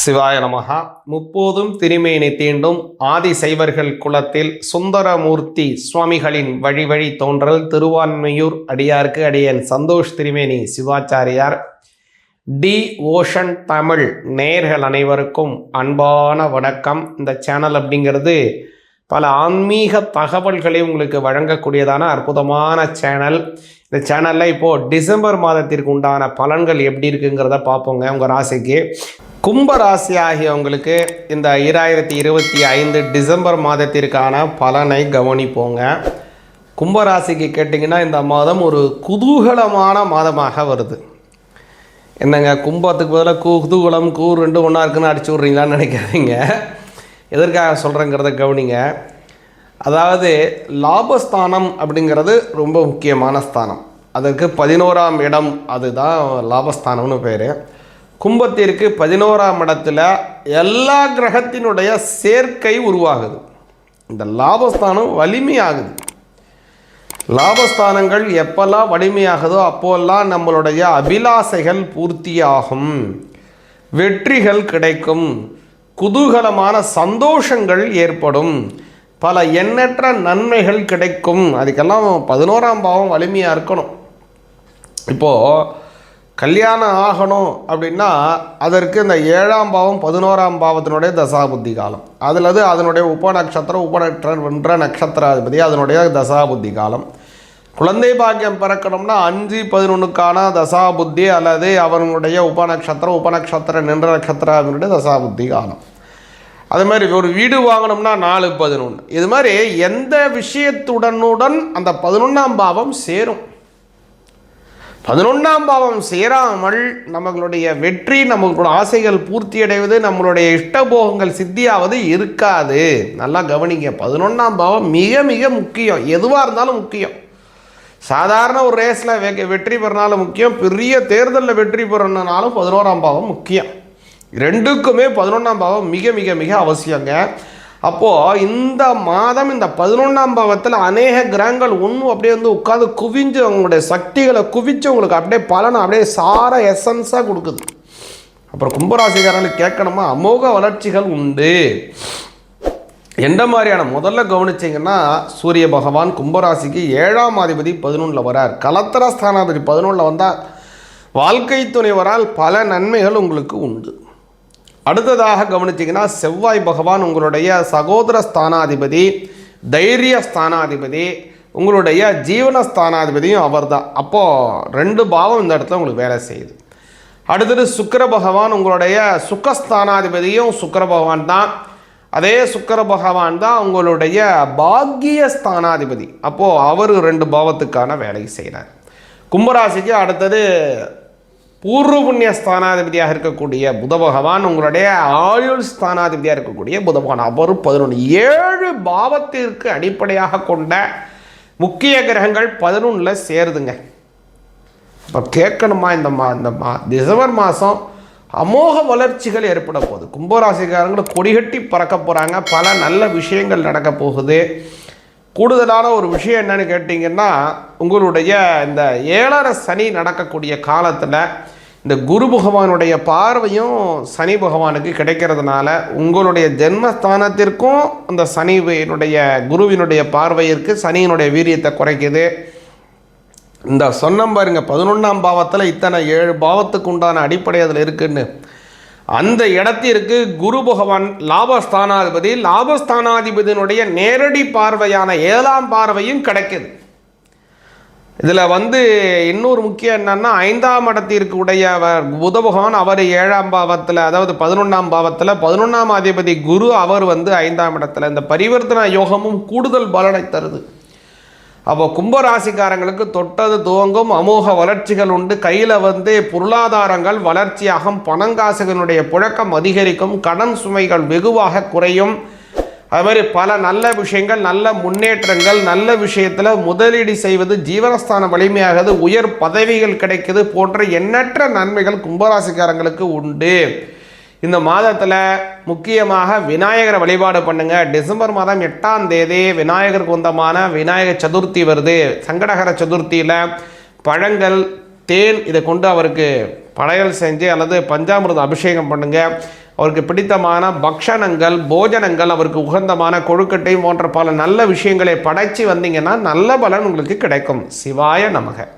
சிவாய நமகா முப்போதும் திருமேனி தீண்டும் ஆதி சைவர்கள் குலத்தில் சுந்தரமூர்த்தி சுவாமிகளின் வழி வழி தோன்றல் திருவான்மையூர் அடியார்க்கு அடியன் சந்தோஷ் திருமேனி சிவாச்சாரியார். டி. ஓஷன் தமிழ் நேர்கள் அனைவருக்கும் அன்பான வணக்கம். இந்த சேனல் அப்படிங்கிறது பல ஆன்மீக தகவல்களை உங்களுக்கு வழங்கக்கூடியதான அற்புதமான சேனல். இந்த சேனலில் இப்போது டிசம்பர் மாதத்திற்கு உண்டான பலன்கள் எப்படி இருக்குங்கிறத பார்ப்போங்க உங்கள் ராசிக்கு. கும்ப ராசி ஆகியவங்களுக்கு இந்த ஈராயிரத்தி இருபத்தி ஐந்து டிசம்பர் மாதத்திற்கான பலனை கவனிப்போங்க. கும்பராசிக்கு கேட்டிங்கன்னா இந்த மாதம் ஒரு குதூகலமான மாதமாக வருது. என்னங்க கும்பத்துக்கு பதிலாக குதூகலம் கூ ரெண்டு ஒன்றா இருக்குன்னு அடிச்சு விட்றீங்களான்னு நினைக்காதீங்க. எதற்காக சொல்கிறேங்கிறத கவனிங்க. அதாவது லாபஸ்தானம் அப்படிங்கிறது ரொம்ப முக்கியமான ஸ்தானம். அதற்கு பதினோராம் இடம் அதுதான் லாபஸ்தானம்னு பேர். கும்பத்திற்கு பதினோராம் இடத்துல எல்லா கிரகத்தினுடைய சேர்க்கை உருவாகுது. இந்த லாபஸ்தானம் வலிமையாகுது. லாபஸ்தானங்கள் எப்பெல்லாம் வலிமையாகுதோ அப்போல்லாம் நம்மளுடைய அபிலாசைகள் பூர்த்தியாகும். வெற்றிகள் கிடைக்கும். குதூகலமான சந்தோஷங்கள் ஏற்படும். பல எண்ணற்ற நன்மைகள் கிடைக்கும். அதுக்கெல்லாம் பதினோராம் பாவம் வலிமையாக இருக்கணும். இப்போது கல்யாணம் ஆகணும் அப்படின்னா அதற்கு இந்த ஏழாம் பாவம் பதினோராம் பாவத்தினுடைய தசாபுத்தி காலம். அதில் அது அதனுடைய உப நட்சத்திரம் நட்சத்திர நட்சத்திராதிபதி அதனுடைய தசாபுத்தி காலம். குழந்தை பாக்கியம் பிறக்கணும்னா அஞ்சு பதினொன்றுக்கான தசாபுத்தி அல்லது அவனுடைய உபநட்சத்திரம் உபநட்சத்திர நின்ற நட்சத்திராவினுடைய தசாபுத்தி காலம். அது மாதிரி ஒரு வீடு வாங்கணும்னா நாலு பதினொன்று இது மாதிரி எந்த விஷயத்துடனுடன் அந்த பதினொன்றாம் பாவம் சேரும். பதினொன்றாம் பாவம் சேராமல் நம்மளுடைய வெற்றி நம்மளுடைய ஆசைகள் பூர்த்தி அடைவது நம்மளுடைய இஷ்டபோகங்கள் சித்தியாவது இருக்காது. நல்லா கவனிங்க. பதினொன்றாம் பாவம் மிக மிக முக்கியம். எதுவாக இருந்தாலும் முக்கியம். சாதாரண ஒரு ரேஸில் வெற்றி பெறனாலும் முக்கியம். பெரிய தேர்தலில் வெற்றி பெறணுனாலும் பதினோராம் பாவம் முக்கியம். ரெண்டுக்குமே பதினொன்றாம் பாவம் மிக மிக மிக அவசியங்க. அப்போது இந்த மாதம் இந்த பதினொன்றாம் பாவத்தில் அநேக கிரகங்கள் ஒன்றும் அப்படியே வந்து உட்காந்து குவிஞ்சு அவங்களுடைய சக்திகளை குவிச்சு உங்களுக்கு அப்படியே பலனை அப்படியே சார எசன்ஸாக கொடுக்குது. அப்புறம் கும்பராசிக்காரங்களுக்கு கேட்கணுமா? அமோக வளர்ச்சிகள் உண்டு. எந்த மாதிரியான? முதல்ல கவனிச்சிங்கன்னா சூரிய பகவான் கும்பராசிக்கு ஏழாம் அதிபதி பதினொன்றில் வரார். கலத்தர ஸ்தானாதிபதி பதினொன்றில் வந்தால் வாழ்க்கை துணைவரால் பல நன்மைகள் உங்களுக்கு உண்டு. அடுத்ததாக கவனிச்சிங்கன்னா செவ்வாய் பகவான் உங்களுடைய சகோதர ஸ்தானாதிபதி தைரிய ஸ்தானாதிபதி உங்களுடைய ஜீவன ஸ்தானாதிபதியும் அவர் தான் அப்போது ரெண்டு பாவம் இந்த இடத்துல உங்களுக்கு வேலை செய்யுது. அடுத்தது சுக்கர பகவான் உங்களுடைய சுக்கஸ்தானாதிபதியும் சுக்கர பகவான் தான். அதே சுக்கர பகவான் தான் உங்களுடைய பாக்கிய ஸ்தானாதிபதி. அப்போது அவர் ரெண்டு பாவத்துக்கான வேலையை செய்கிறார் கும்பராசிக்கு அடுத்தது பூர்வ புண்ணிய ஸ்தானாதிபதியாக இருக்கக்கூடிய புத பகவான் உங்களுடைய ஆயுள் ஸ்தானாதிபதியாக இருக்கக்கூடிய புத பகவான் அவர் பதினொன்று ஏழு பாவத்திற்கு அடிப்படையாக கொண்ட முக்கிய கிரகங்கள் பதினொன்றில் சேருதுங்க. இப்போ கேட்கணுமா இந்த மா இந்த மா டிசம்பர் மாதம் அமோக வளர்ச்சிகள் ஏற்பட போகுது. கும்பராசிக்காரங்களை கொடிகட்டி பறக்க போகிறாங்க பல நல்ல விஷயங்கள் நடக்க போகுது. கூடுதலான ஒரு விஷயம் என்னன்னு கேட்டிங்கன்னா உங்களுடைய இந்த ஏழரை சனி நடக்கக்கூடிய காலத்தில் இந்த குரு பகவானுடைய பார்வையும் சனி பகவானுக்கு கிடைக்கிறதுனால உங்களுடைய ஜென்மஸ்தானத்திற்கும் அந்த சனிவையினுடைய குருவினுடைய பார்வையிற்கு சனியினுடைய வீரியத்தை குறைக்குது. இந்த சொன்னம் பாருங்க பதினொன்றாம் பாவத்தில் இத்தனை ஏழு பாவத்துக்கு உண்டான அடிப்படை அதில் இருக்குன்னு. அந்த இடத்திற்கு குரு பகவான் லாபஸ்தானாதிபதி லாபஸ்தானாதிபதியினுடைய நேரடி பார்வையான ஏழாம் பார்வையும் கிடைக்குது. இதில் வந்து இன்னொரு முக்கியம் என்னன்னா ஐந்தாம் இடத்திற்கு உடையவர் புத பகவான் அவர் ஏழாம் பாவத்தில் அதாவது பதினொன்றாம் பாவத்தில் பதினொன்றாம் அதிபதி குரு அவர் வந்து ஐந்தாம் இடத்துல. இந்த பரிவர்த்தன யோகமும் கூடுதல் பலனை தருது. அப்போ கும்பராசிக்காரங்களுக்கு தொட்டது துவங்கும் அமோக வளர்ச்சிகள் உண்டு. கையில் வந்து பொருளாதாரங்கள் வளர்ச்சியாகும் பணங்காசுகளுடைய புழக்கம் அதிகரிக்கும் கடன் சுமைகள் வெகுவாக குறையும். அது மாதிரி பல நல்ல விஷயங்கள் நல்ல முன்னேற்றங்கள் நல்ல விஷயத்தில் முதலீடு செய்வது ஜீவனஸ்தான வலிமையாகிறது உயர் பதவிகள் கிடைக்குது போன்ற எண்ணற்ற நன்மைகள் கும்பராசிக்காரங்களுக்கு உண்டு. இந்த மாதத்தில் முக்கியமாக விநாயகரை வழிபாடு பண்ணுங்க. டிசம்பர் மாதம் எட்டாம் தேதி விநாயகர் குந்தமான விநாயகர் சதுர்த்தி வருது. சங்கடகர சதுர்த்தியில் பழங்கள் தேன் இதை கொண்டு அவருக்கு படையல் செஞ்சு அல்லது பஞ்சாமிரதம் அபிஷேகம் பண்ணுங்க. அவருக்கு பிடித்தமான பக்ஷணங்கள் போஜனங்கள் அவருக்கு உகந்தமான கொழுக்கட்டை போன்ற பல நல்ல விஷயங்களை படைச்சி வந்தீங்கன்னா நல்ல பலன் உங்களுக்கு கிடைக்கும். சிவாய நமக.